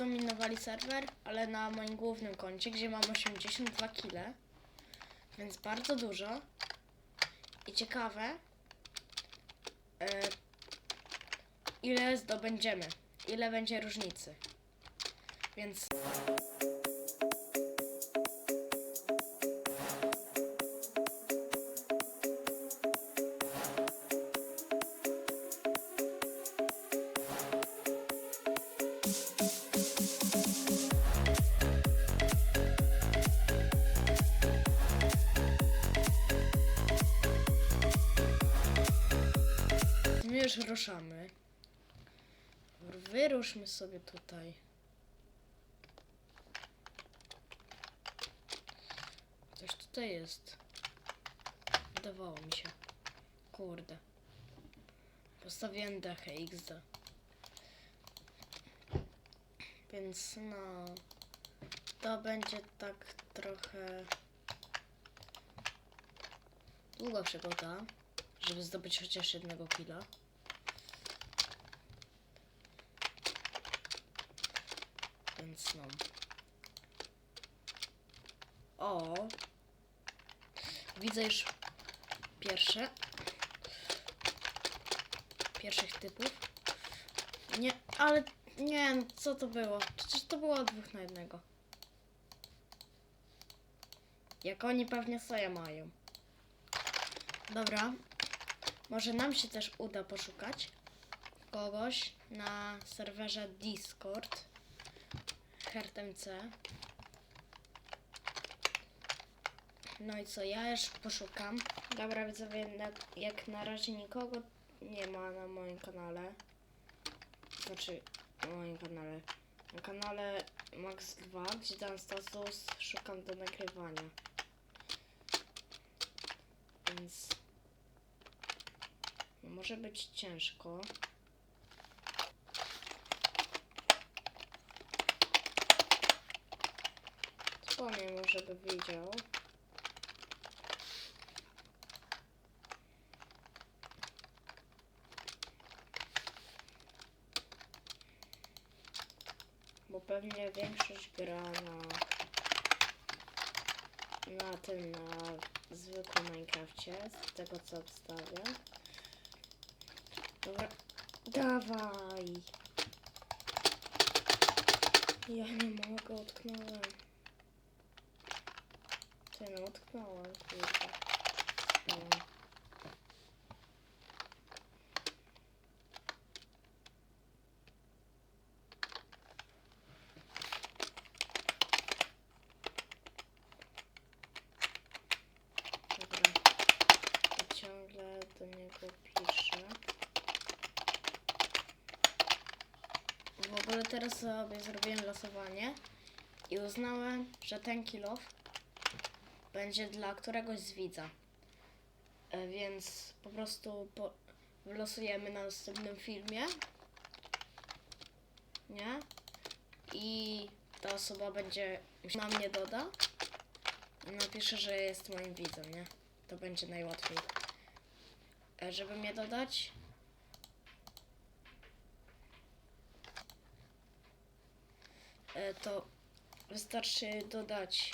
zdominowali serwer, ale na moim głównym koncie, gdzie mam 82 kile, więc bardzo dużo. I ciekawe, e, ile zdobędziemy, ile będzie różnicy. Więc już ruszamy. Wyruszmy sobie tutaj. Coś tutaj jest. Wydawało mi się. Kurde. Postawiłem dechę XD. Więc no. To będzie tak trochę. Długa przygoda, żeby zdobyć chociaż jednego killa. Więc no. O! Widzę już pierwsze. Pierwszych typów. Nie, ale nie, co to było? Przecież to było dwóch na jednego. Jak oni pewnie swoje mają. Dobra. Może nam się też uda poszukać kogoś na serwerze Discord. HertMC. No i co, ja już poszukam. Dobra, widzowie, jak na razie nikogo nie ma na moim kanale. Znaczy, na moim kanale. Na kanale Max2, gdzie dam status, szukam do nagrywania. Więc... Może być ciężko. Dzwonię mu, żeby widział. Bo pewnie większość gra na na tym, na zwykłym Minecrafcie, z tego co obstawię. Dobra, dawaj! Ja nie mogę, utknąłem. No, utknąłem, kurwa. Do niego piszę. W ogóle teraz sobie zrobiłem losowanie i uznałem, że ten kilof będzie dla któregoś z widza. E, Więc po prostu po, wylosujemy na następnym filmie. Nie? I ta osoba będzie na mnie doda napisze, że jest moim widzem, nie? To będzie najłatwiej. E, Żeby mnie dodać, e, to wystarczy dodać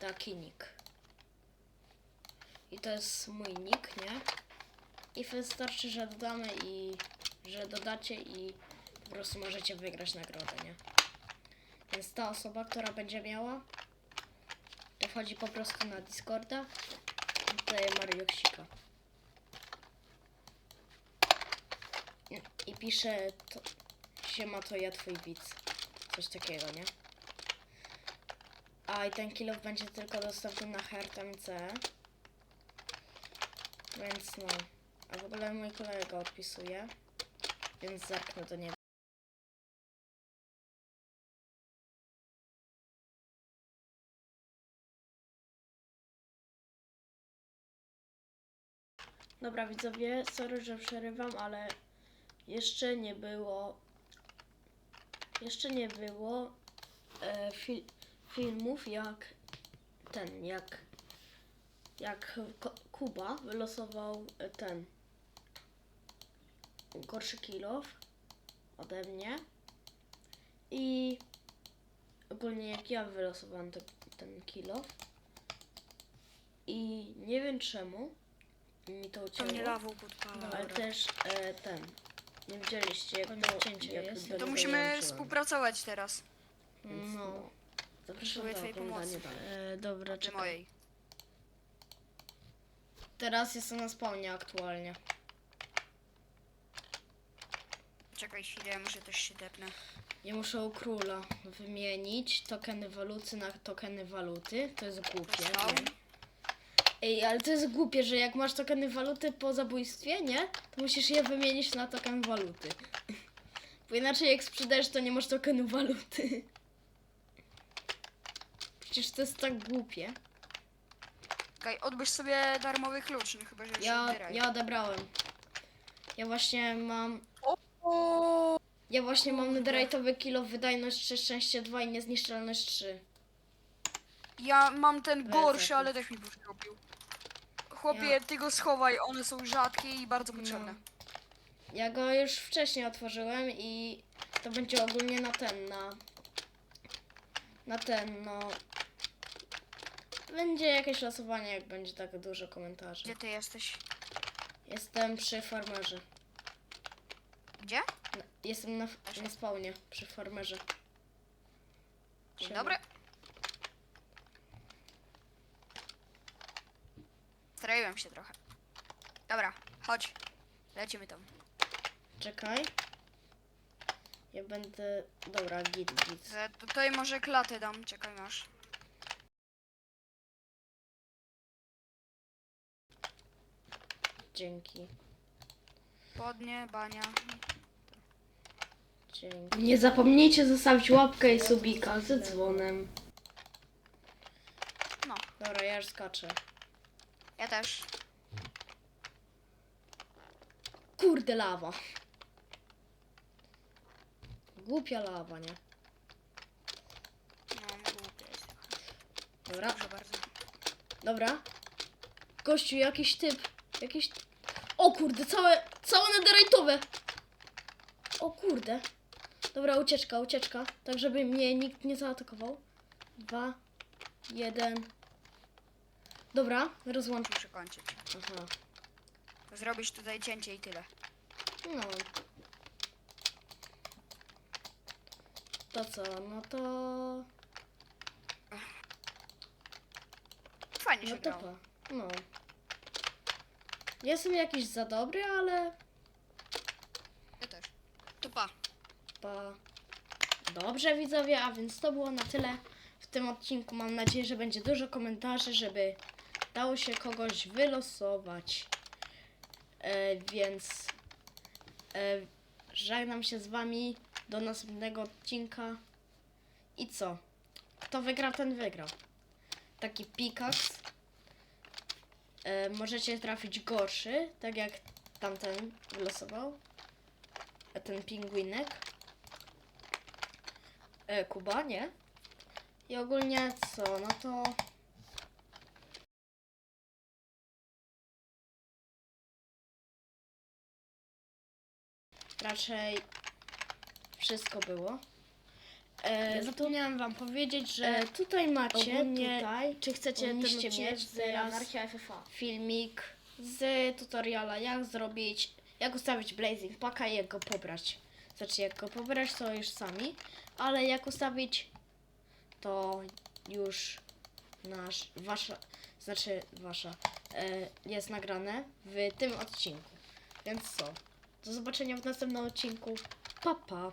taki nick. I to jest mój nick, nie? I wystarczy, że dodamy i że dodacie i po prostu możecie wygrać nagrodę, nie? Więc ta osoba, która będzie miała, to wchodzi po prostu na Discorda i daje Marioksika. I pisze to, siema to ja twój widz. Coś takiego, nie? A i ten kilo będzie tylko dostępny na HRTMC. Więc no. A w ogóle mój kolega odpisuje. Więc zerknę do niego. Dobra widzowie, sorry, że przerywam, ale jeszcze nie było jeszcze nie było e, filmów jak ten, jak jak Kuba wylosował e, ten gorszy kilof ode mnie i ogólnie jak ja wylosowałam te, ten kilo. I nie wiem czemu mi to To lawą podpala. ale też e, ten. Nie widzieliście jak to cięcia jak jest. To musimy współpracować teraz. No. Zapraszam Potrzebuję do twojej pomocy. dalej. E, dobra, Czy czekaj. mojej. Teraz jestem na spawnie aktualnie. Czekaj chwilę, muszę też się depnę. Ja muszę u króla wymienić tokeny waluty na tokeny waluty. To jest głupie. Dostał? wiem. Ej, ale to jest głupie, że jak masz tokeny waluty po zabójstwie, nie? To musisz je wymienić na token waluty. Bo inaczej jak sprzedajesz, to nie masz tokenu waluty. Przecież to jest tak głupie. Czekaj, odbierz sobie darmowy klucz, no chyba, że Ja, odbieraj. ja odebrałem. Ja właśnie mam. O, Ja właśnie mam netherite'owy kilo, wydajność 3, szczęście 2 i niezniszczalność 3. ja mam ten gorszy, ale też mi robił. Chłopie, Ja- ty go schowaj, one są rzadkie i bardzo potrzebne. Ja go już wcześniej otworzyłem i to będzie ogólnie na ten, na. Na ten, no. Będzie jakieś losowanie, jak będzie tak dużo komentarzy. Gdzie ty jesteś? Jestem przy farmerze. Gdzie? Na- Jestem na, na spawnie, przy farmerze. Dzień Siema. dobry. Straiłem się trochę. Dobra, chodź. Lecimy tam. Czekaj. Ja będę. Dobra, git, git. Tutaj może klatę dam, czekaj masz. Dzięki. Podnie, bania. Dzięki. Nie zapomnijcie zostawić łapkę i subika ze dzwonem. No, Dobra, ja już skaczę. ja też. Kurde, lawa. Głupia lawa, nie? No, głupia jest. Dobra, Dobrze bardzo. dobra. Gościu, jakiś typ. Jakiś... O kurde, całe, całe netherite'owe. O kurde. Dobra, ucieczka, ucieczka. Tak, żeby mnie nikt nie zaatakował. Dwa, jeden. Dobra, rozłącz. Muszę kończyć. Aha, Zrobisz tutaj cięcie i tyle. no. To co, no to... Fajnie się No to grało. pa. No. Jestem jakiś za dobry, ale Ja też. To pa. pa. Dobrze widzowie, a więc to było na tyle w tym odcinku. Mam nadzieję, że będzie dużo komentarzy, żeby dało się kogoś wylosować. E, więc e, żegnam się z wami do następnego odcinka. I co? Kto wygra, ten wygrał. Taki Pikax. E, możecie trafić gorszy, tak jak tamten wylosował. E, ten pingwinek. E, Kuba, nie? I ogólnie co, no to... Raczej wszystko było. E, zapomniałam wam powiedzieć, że E, tutaj macie ogólnie, tutaj, Czy chcecie ten odcinek mieć z Anarchia FFA? filmik z tutoriala, jak zrobić, jak ustawić Blazing Packa i jak go pobrać. Znaczy, jak go pobrać, to już sami, ale jak ustawić, to już nasz, wasza, znaczy wasza, e, jest nagrane w tym odcinku. Więc co? Do zobaczenia w następnym odcinku. Pa, pa.